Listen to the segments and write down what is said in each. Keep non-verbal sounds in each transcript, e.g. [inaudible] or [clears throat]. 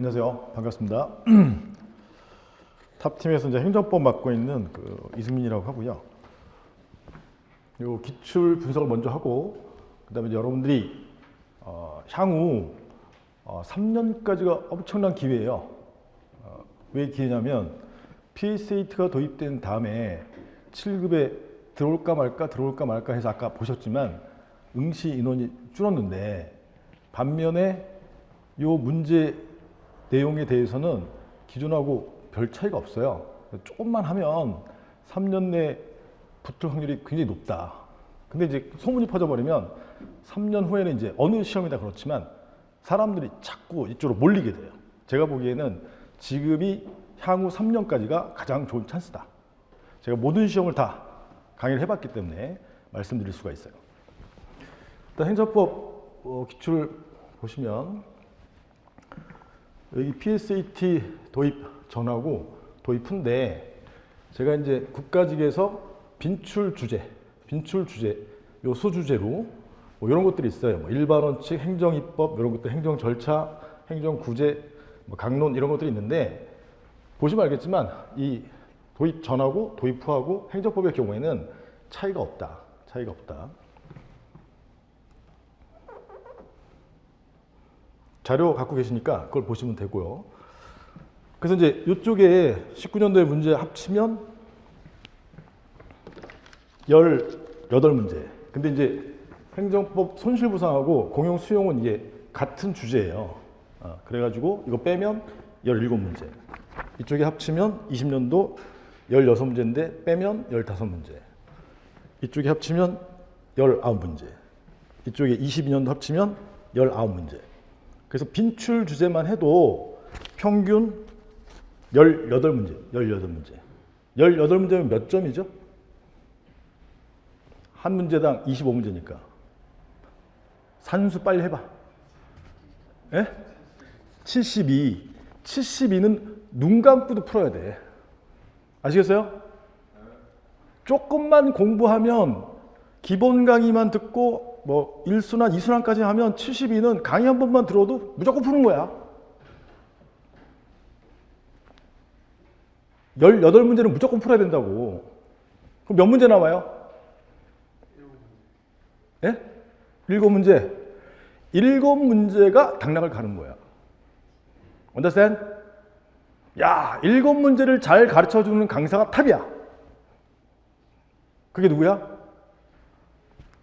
안녕하세요. 반갑습니다. [clears throat] 탑팀에서 이제 행정법 맡고 있는 그 이승민이라고 하고요. 요 기출 분석을 먼저 하고 그다음에 여러분들이 어, 향후 어, 3년까지가 엄청난 기회예요. 어, 왜 기회냐면 PSAT가 도입된 다음에 7급에 들어올까 말까 들어올까 말까 해서 아까 보셨지만 응시 인원이 줄었는데 반면에 요 문제 내용에 대해서는 기존하고 별 차이가 없어요. 조금만 하면 3년 내 붙을 확률이 굉장히 높다. 근데 이제 소문이 퍼져버리면 3년 후에는 이제 어느 시험이다 그렇지만 사람들이 자꾸 이쪽으로 몰리게 돼요. 제가 보기에는 지금이 향후 3년까지가 가장 좋은 찬스다. 제가 모든 시험을 다 강의를 해봤기 때문에 말씀드릴 수가 있어요. 일단 행정법 어, 기출 보시면 여기 PSAT 도입 전하고 도입 후인데 제가 이제 국가직에서 빈출 주제, 빈출 주제, 요 소주제로 뭐 이런 것들이 있어요. 뭐 일반 원칙, 행정 입법 이런 것들, 행정 절차, 행정 구제, 뭐 강론 이런 것들이 있는데 보시면 알겠지만 이 도입 전하고 도입 후하고 행정법의 경우에는 차이가 없다. 차이가 없다. 자료 갖고 계시니까 그걸 보시면 되고요. 그래서 이제 이쪽에 19년도에 문제 합치면 18문제. 근데 이제 행정법 손실부상하고 공용 수용은 이게 같은 주제예요. 어, 그래가지고 이거 빼면 17문제. 이쪽에 합치면 20년도 16문제인데 빼면 15문제. 이쪽에 합치면 19문제. 이쪽에 22년도 합치면 19문제. 그래서 빈출 주제만 해도 평균 18문제, 18문제. 18문제면 몇 점이죠? 한 문제당 25문제니까. 산수 빨리 해봐. 예? 72. 72는 눈 감고도 풀어야 돼. 아시겠어요? 조금만 공부하면 기본 강의만 듣고 뭐 1순환, 2순환까지 하면 72는 강의 한 번만 들어도 무조건 푸는 거야. 18문제는 무조건 풀어야 된다고. 그럼 몇 문제 나와요? 예? 7문제. 7문제가 당락을 가는 거야. 언더스탠? 야, 7문제를 잘 가르쳐 주는 강사가 탑이야. 그게 누구야?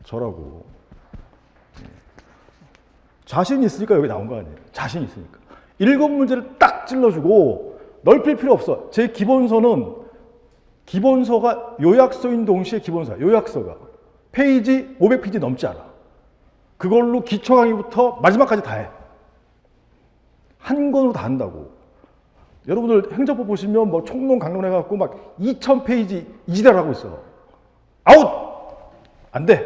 저라고. 자신 있으니까 여기 나온 거 아니에요. 자신 있으니까. 일곱 문제를 딱 찔러주고 넓힐 필요 없어. 제 기본서는 기본서가 요약서인 동시에 기본서야. 요약서가 페이지 500페이지 넘지 않아. 그걸로 기초 강의부터 마지막까지 다 해. 한 권으로 다 한다고. 여러분들 행정법 보시면 뭐 총론 강론 해갖고 막 2000페이지 이지랄 하고 있어. 아웃! 안 돼.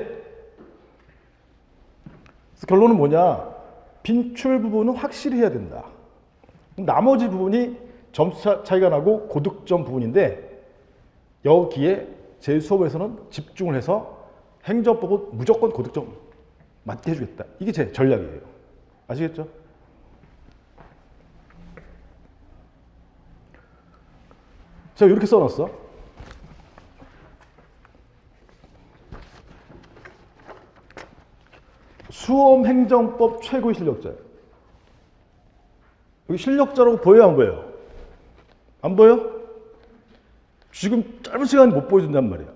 그래서 결론은 뭐냐? 빈출 부분은 확실히 해야 된다. 나머지 부분이 점수 차- 차이가 나고 고득점 부분인데 여기에 제 수업에서는 집중을 해서 행정법은 무조건 고득점 맞게 해주겠다. 이게 제 전략이에요. 아시겠죠? 제가 이렇게 써놨어. 수험행정법 최고의 실력자예요. 여기 실력자라고 보여요, 안 보여요? 안 보여? 지금 짧은 시간에 못 보여준단 말이야.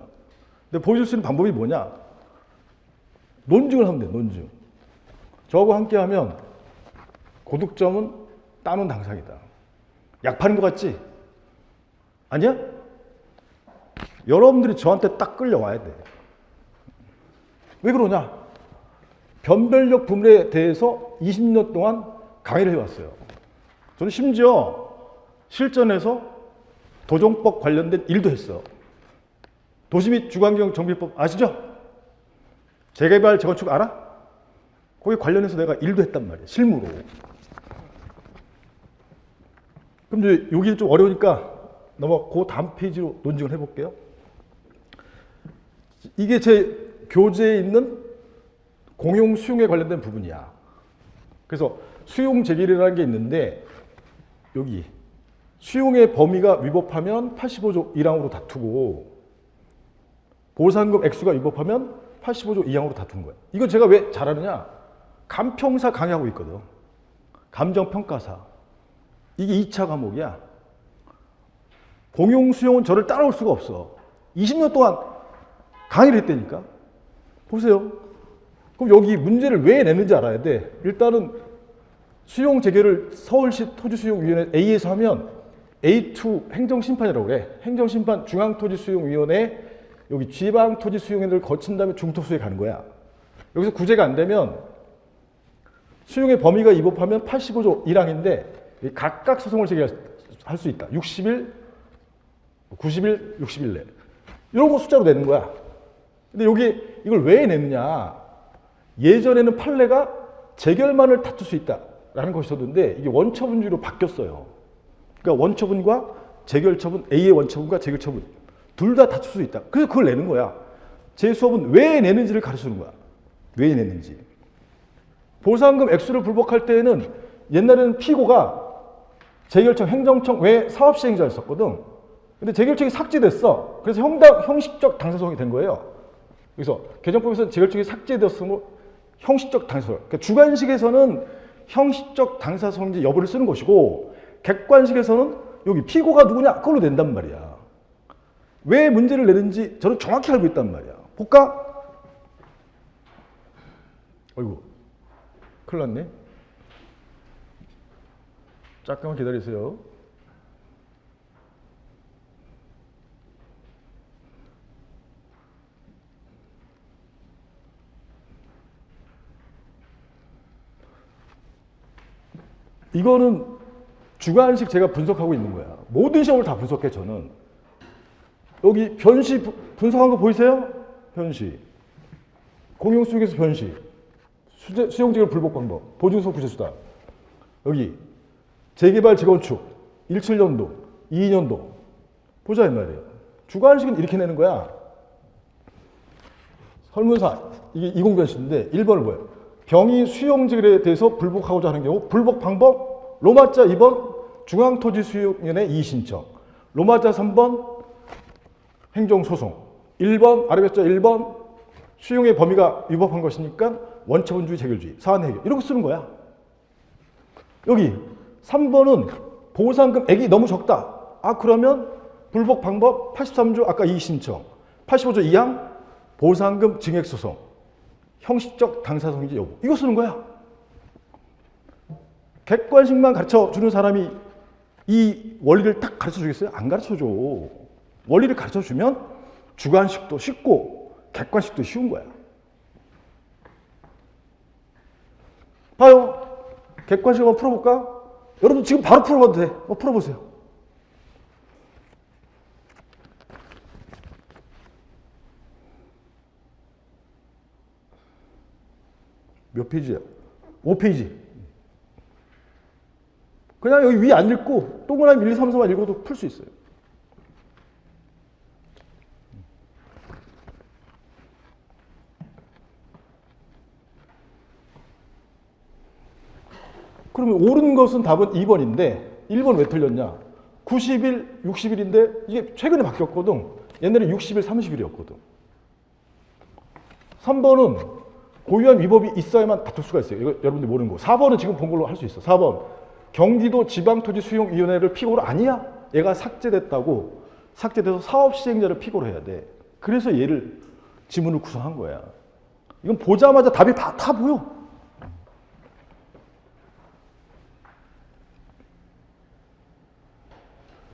근데 보여줄 수 있는 방법이 뭐냐? 논증을 하면 돼, 논증. 저하고 함께 하면 고득점은 따는 당상이다. 약 파는 것 같지? 아니야? 여러분들이 저한테 딱 끌려와야 돼. 왜 그러냐? 변별력 부분에 대해서 20년 동안 강의를 해왔어요. 저는 심지어 실전에서 도정법 관련된 일도 했어. 도시 및 주관경 정비법 아시죠? 재개발 재건축 알아? 거기 관련해서 내가 일도 했단 말이야. 실무로. 그럼 이제 여기 좀 어려우니까 넘어 그 다음 페이지로 논증을 해볼게요. 이게 제 교재에 있는 공용 수용에 관련된 부분이야. 그래서 수용 제기라는 게 있는데 여기 수용의 범위가 위법하면 85조 1항으로 다투고 보상금 액수가 위법하면 85조 2항으로 다투는 거예요. 이거 제가 왜 잘하느냐? 감평사 강의하고 있거든. 감정평가사. 이게 2차 과목이야. 공용 수용은 저를 따라올 수가 없어. 20년 동안 강의를 했다니까. 보세요. 그럼 여기 문제를 왜 내는지 알아야 돼. 일단은 수용 재개를 서울시 토지수용위원회 A에서 하면 A2 행정심판이라고 그래. 행정심판 중앙토지수용위원회 여기 지방토지수용위원회를 거친 다음에 중토수에 가는 거야. 여기서 구제가 안 되면 수용의 범위가 위법하면 85조 1항인데 각각 소송을 제기할 수 있다. 60일, 90일, 60일 내. 이런 거 숫자로 내는 거야. 근데 여기 이걸 왜 내느냐? 예전에는 판례가 재결만을 다툴 수 있다라는 것이었는데 이게 원처분주의로 바뀌었어요. 그러니까 원처분과 재결처분, A의 원처분과 재결처분 둘 다 다툴 수 있다. 그래서 그걸 내는 거야. 제 수업은 왜 내는지를 가르치는 거야. 왜 내는지. 보상금 액수를 불복할 때에는 옛날에는 피고가 재결청 행정청 외 사업시행자였었거든. 근데 재결청이 삭제됐어. 그래서 형당, 형식적 당사성이 된 거예요. 그래서 개정법에서는 재결청이 삭제되었으므로 형식적 당사성. 그러니까 주관식에서는 형식적 당사성인지 여부를 쓰는 것이고 객관식에서는 여기 피고가 누구냐 그걸로 낸단 말이야. 왜 문제를 내는지 저는 정확히 알고 있단 말이야. 볼까? 어이구, 큰일 났네. 잠깐만 기다리세요. 이거는 주관식 제가 분석하고 있는 거야. 모든 시험을 다 분석해 저는. 여기 변시 부- 분석한 거 보이세요? 변시. 공용 수익에서 변시. 수재, 수용재결 불복 방법. 보증서 구제수단. 여기 재개발 재건축 17년도, 22년도. 보자 이 말이에요. 주관식은 이렇게 내는 거야. 설문사 이게 이공변시인데 1번을 뭐예요? 병이 수용재결에 대해서 불복하고자 하는 경우 불복 방법 로마자 2번 중앙토지수용위원회 이의신청 로마자 3번 행정소송 1번 아래 숫자 1번 수용의 범위가 위법한 것이니까 원처분주의 재결주의 사안 해결 이렇게 쓰는 거야. 여기 3번은 보상금액이 너무 적다. 아 그러면 불복 방법 83조 아까 이의신청 85조 2항 보상금 증액소송 형식적 당사성인지 여부 이거 쓰는 거야. 객관식만 가르쳐 주는 사람이 이 원리를 딱 가르쳐 주겠어요? 안 가르쳐 줘. 원리를 가르쳐 주면 주관식도 쉽고 객관식도 쉬운 거야. 봐요. 객관식 한번 풀어볼까? 여러분 지금 바로 풀어봐도 돼. 뭐 풀어보세요. 몇 페이지야? 5페이지. 그냥 여기 위 안 읽고 동그라미 1, 2, 3, 4만 읽어도 풀 수 있어요. 그러면 옳은 것은 답은 2번인데 1번 왜 틀렸냐? 90일, 60일인데 이게 최근에 바뀌었거든. 옛날에 60일, 30일이었거든. 3번은 고유한 위법이 있어야만 다툴 수가 있어요. 이거 여러분들 모르는 거. 4번은 지금 본 걸로 할 수 있어. 4번. 경기도 지방토지 수용위원회를 피고로 아니야. 얘가 삭제됐다고 삭제돼서 사업 시행자를 피고로 해야 돼. 그래서 얘를 지문을 구성한 거야. 이건 보자마자 답이 다, 다 보여.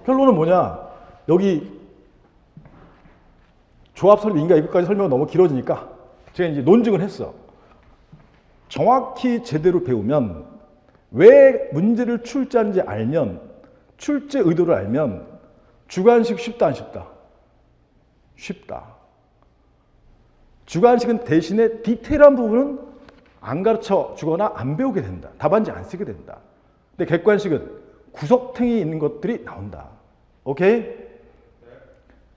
결론은 뭐냐? 여기 조합 설명인가 이것까지 설명은 너무 길어지니까 제가 이제 논증을 했어. 정확히 제대로 배우면 왜 문제를 출제하는지 알면 출제 의도를 알면 주관식 쉽다 안 쉽다? 쉽다. 주관식은 대신에 디테일한 부분은 안 가르쳐 주거나 안 배우게 된다. 답안지 안 쓰게 된다. 근데 객관식은 구석탱이 있는 것들이 나온다. 오케이?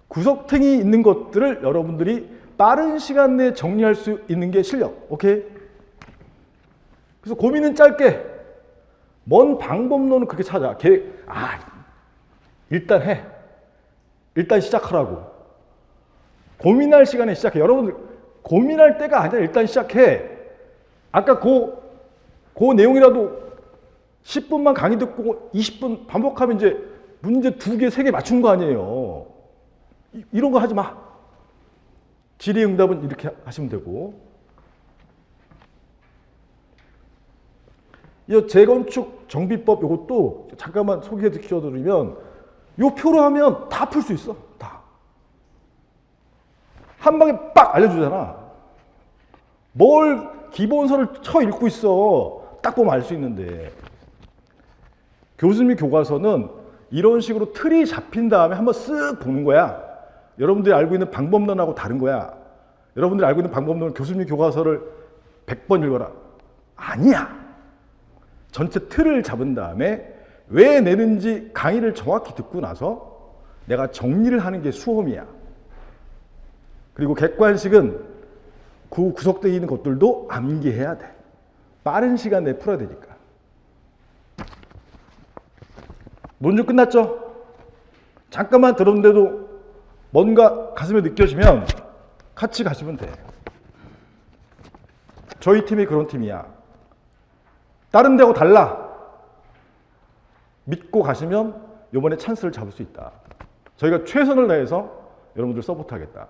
구석탱이 있는 것들을 여러분들이 빠른 시간 내에 정리할 수 있는 게 실력. 오케이? 그래서 고민은 짧게 뭔 방법론을 그렇게 찾아. 계획, 아, 일단 해. 일단 시작하라고. 고민할 시간에 시작해. 여러분들, 고민할 때가 아니라 일단 시작해. 아까 그, 그 내용이라도 10분만 강의 듣고 20분 반복하면 이제 문제 두 개, 세 개 맞춘 거 아니에요. 이, 이런 거 하지 마. 질의응답은 이렇게 하시면 되고. 이 재건축 정비법 이것도 잠깐만 소개해 드리면 요 표로 하면 다 풀 수 있어. 다. 한 방에 빡 알려주잖아. 뭘 기본서를 쳐 읽고 있어. 딱 보면 알 수 있는데. 교수님 교과서는 이런 식으로 틀이 잡힌 다음에 한번 쓱 보는 거야. 여러분들이 알고 있는 방법론하고 다른 거야. 여러분들이 알고 있는 방법론은 교수님 교과서를 100번 읽어라. 아니야. 전체 틀을 잡은 다음에 왜 내는지 강의를 정확히 듣고 나서 내가 정리를 하는 게 수험이야. 그리고 객관식은 그 구석되어 있는 것들도 암기해야 돼. 빠른 시간 내에 풀어야 되니까. 논좀 끝났죠? 잠깐만 들었는데도 뭔가 가슴에 느껴지면 같이 가시면 돼. 저희 팀이 그런 팀이야. 다른 데하고 달라. 믿고 가시면 이번에 찬스를 잡을 수 있다. 저희가 최선을 다해서 여러분들 서포트하겠다.